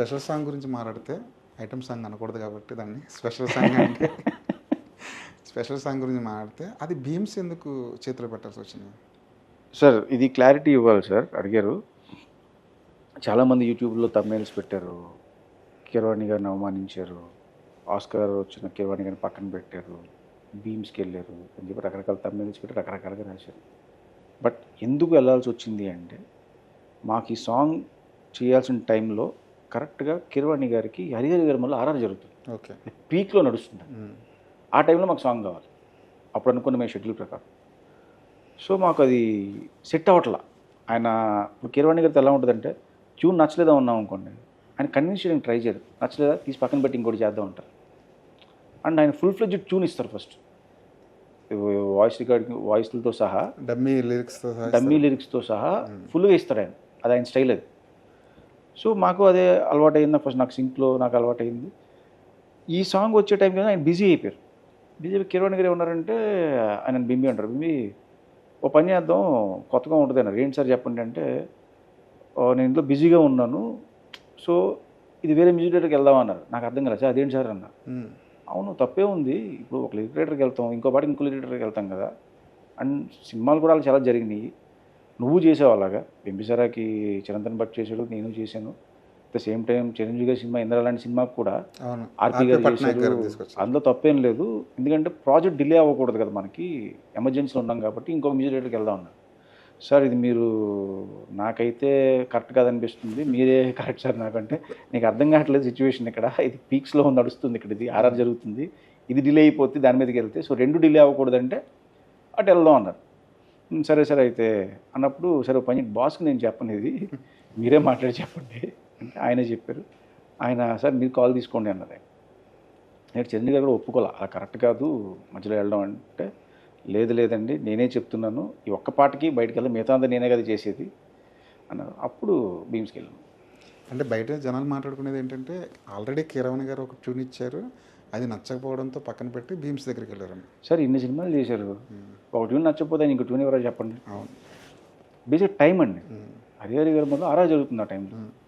Special song గురించి మాట్లాడితే item song అనకూడదు కాబట్టి దాన్ని స్పెషల్ సాంగ్ అంటే స్పెషల్ సాంగ్ గురించి మాట్లాడితే అది భీమ్స్ ఎందుకు చేతిలో పెట్టాల్సి వచ్చింది? సార్ ఇది క్లారిటీ ఇవ్వాలి సార్ అడిగారు. చాలామంది యూట్యూబ్లో తమ్ಮೇల్స్ పెట్టారు. కిరవాణి గారిని అవమానించారు. ఆస్కార్ వచ్చిన కిరవాణి గారిని పక్కన పెట్టారు. బీమ్స్కి వెళ్ళారు అని చెప్పి రకరకాల తమ్ಮೇల్స్ పెట్టి రకరకాలుగా రాశారు. బట్ ఎందుకు వెళ్ళాల్సి వచ్చింది అంటే మాకు ఈ సాంగ్ చేయాల్సిన టైంలో కరెక్ట్గా కిరవాణి గారికి హరిహరి గారి మళ్ళీ ఆర్ఆర్ జరుగుతుంది. ఓకే. పీక్లో నడుస్తుంది ఆ టైంలో మాకు సాంగ్ కావాలి. అప్పుడు అనుకున్న మేము షెడ్యూల్ ప్రకారం. సో మాకు అది సెట్ అవ్వట్లా. ఆయన ఇప్పుడు కిరవాణి గారితో ఎలా ఉంటుందంటే ట్యూన్ నచ్చలేదా ఉన్నాం అనుకోండి. ఆయన కన్విన్స్ చేయడానికి ట్రై చేయరు. నచ్చలేదా? తీసి పక్కన పెట్టి ఇంకోటి చేద్దాం అంటారు. అండ్ ఆయన ఫుల్ ఫ్లెడ్జ్ ట్యూన్ ఇస్తారు ఫస్ట్. వాయిస్ రికార్డింగ్ వాయిస్లతో సహా డమ్మీ లిరిక్స్తో డమ్మీ లిరిక్స్తో సహా ఫుల్గా ఇస్తాడు ఆయన. అది ఆయన స్టైల్ అది. సో మాకు అదే అలవాటు అయింది ఫస్ట్ నాకు సింక్లో నాకు అలవాటు అయింది ఈ సాంగ్ వచ్చే టైంకి ఆయన బిజీ అయిపోయారు. బిజీ అయిపోయి కిరణ్ గారు ఏమన్నారంటే ఆయన బింబి అంటారు బింబి ఓ పని చేద్దాం కొత్తగా ఉంటుంది అన్నారు. ఏంటి సార్ చెప్పండి అంటే "ఓ, నేను ఇంట్లో బిజీగా ఉన్నాను సో ఇది వేరే మ్యూజిక్ డైరెక్టర్కి వెళ్దాం అన్నారు. నాకు అర్థం కాలేదు సార్ అదేంటి సార్ అన్న అవును తప్పే ఉంది. ఇప్పుడు ఒక లిటరేటర్కి వెళ్తాం ఇంకో పాటికి ఇంకో లిటరేటర్కి వెళ్తాం కదా. అండ్ సినిమాలు కూడా చాలా జరిగినాయి. నువ్వు చేసావు అలాగా. బింబిసారాకి చిరంతన్ భట్ చేసాడు నేను చేశాను. At the same time Chiranjeevi గారి సినిమా ఇంద్ర లాంటి సినిమాకు కూడా ఆర్పి గారు చేశారు. అందులో తప్పేం లేదు. ఎందుకంటే ప్రాజెక్ట్ డిలే అవ్వకూడదు కదా మనకి. ఎమర్జెన్సీలో ఉన్నాం కాబట్టి ఇంకొక మ్యూజిక్ డైరెక్టర్కి వెళ్దాం అన్నారు సార్ ఇది మీరు నాకైతే కరెక్ట్ కాదనిపిస్తుంది. మీరే కరెక్ట్ సార్ నాకంటే. నీకు అర్థం కావట్లేదు సిచ్యువేషన్ ఇక్కడ. ఇది పీక్స్లో నడుస్తుంది ఇక్కడ. ఇది ఆర్ఆర్ జరుగుతుంది. ఇది డిలే అయిపోతే దాని మీదకి వెళ్తే. సో రెండు డిలే అవ్వకూడదంటే అటు వెళ్దాం అన్నారు. "ఉమ్, సరే సరే అయితే అన్నప్పుడు సరే పని బాస్కి నేను చెప్పను ఇది మీరే మాట్లాడి చెప్పండి. అంటే ఆయనే చెప్పారు. ఆయన సార్ మీరు కాల్ తీసుకోండి అన్నది నేను చిరంజీవి గారు కూడా ఒప్పుకోలే. అలా కరెక్ట్ కాదు. మధ్యలో వెళ్ళడం అంటే లేదు లేదండి. నేనే చెప్తున్నాను. ఈ ఒక్క పాటకి బయటకు వెళ్ళి మిగతా అంతా నేనే కదా చేసేది అన్నారు. అప్పుడు బీమ్స్కి వెళ్ళాను. అంటే బయట జనాలు మాట్లాడుకునేది ఏంటంటే ఆల్రెడీ కిరవణ్ గారు ఒక ట్యూన్ ఇచ్చారు. అది నచ్చకపోవడంతో పక్కన పెట్టి భీమ్స్ దగ్గరికి వెళ్ళారని సార్ ఇన్ని సినిమాలు చేశారు. ఒక ట్యూన్ నచ్చకపోతే ఇంకో ట్యూన్ ఎవరో చెప్పండి. అవును. బేసిక్ టైం అండి. హరిహరి గారి మొదలు ఆరా జరుగుతుంది ఆ టైంలో.